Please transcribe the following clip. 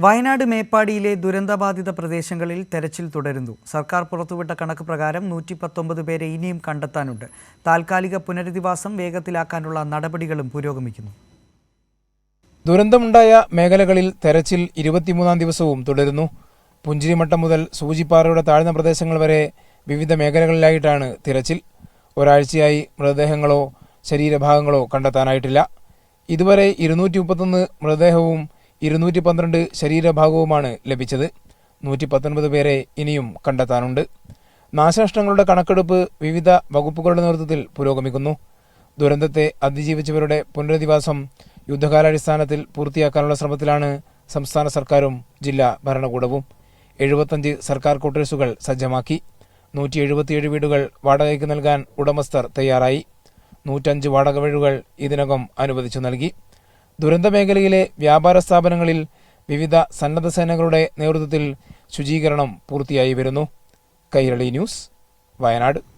വയനാട് മേപ്പാടിയിലെ ദുരന്തബാധിത പ്രദേശങ്ങളിൽ തെരച്ചിൽ തുടരുന്നു. സർക്കാർ പുറത്തുവിട്ട കണക്ക് പ്രകാരം നൂറ്റി പത്തൊമ്പത് പേരെ ഇനിയും കണ്ടെത്താനുണ്ട്. താൽക്കാലിക പുനരധിവാസം വേഗത്തിലാക്കാനുള്ള നടപടികളും പുരോഗമിക്കുന്നു. ദുരന്തമുണ്ടായ മേഖലകളിൽ തെരച്ചിൽ ഇരുപത്തിമൂന്നാം ദിവസവും തുടരുന്നു. പുഞ്ചിരിമട്ടം മുതൽ സൂചിപ്പാറയുടെ താഴ്ന്ന പ്രദേശങ്ങൾ വരെ വിവിധ മേഖലകളിലായിട്ടാണ് തിരച്ചിൽ. ഒരാഴ്ചയായി മൃതദേഹങ്ങളോ ശരീരഭാഗങ്ങളോ കണ്ടെത്താനായിട്ടില്ല. ഇതുവരെ ഇരുന്നൂറ്റി മുപ്പത്തൊന്ന് മൃതദേഹവും ഇരുന്നൂറ്റി പന്ത്രണ്ട് ശരീരഭാഗവുമാണ് ലഭിച്ചത്. നൂറ്റി പത്തൊൻപത് പേരെ ഇനിയും കണ്ടെത്താനുണ്ട്. നാശനഷ്ടങ്ങളുടെ കണക്കെടുപ്പ് വിവിധ വകുപ്പുകളുടെ നേതൃത്വത്തിൽ പുരോഗമിക്കുന്നു. ദുരന്തത്തെ അതിജീവിച്ചവരുടെ പുനരധിവാസം യുദ്ധകാലാടിസ്ഥാനത്തിൽ പൂർത്തിയാക്കാനുള്ള ശ്രമത്തിലാണ് സംസ്ഥാന സർക്കാരും ജില്ലാ ഭരണകൂടവും. എഴുപത്തഞ്ച് സർക്കാർ ക്വാർട്ടേഴ്സുകൾ സജ്ജമാക്കി. നൂറ്റി എഴുപത്തിയേഴ് വീടുകൾ വാടകയ്ക്ക് നൽകാൻ ഉടമസ്ഥർ തയ്യാറായി. നൂറ്റഞ്ച് വാടക വീടുകൾ ഇതിനകം അനുവദിച്ചു നൽകി. ദുരന്ത മേഖലയിലെ വ്യാപാര സ്ഥാപനങ്ങളിൽ വിവിധ സന്നദ്ധ സേനകളുടെ നേതൃത്വത്തിൽ ശുചീകരണം പൂർത്തിയായി വരുന്നു. കൈരളി ന്യൂസ് വയനാട്.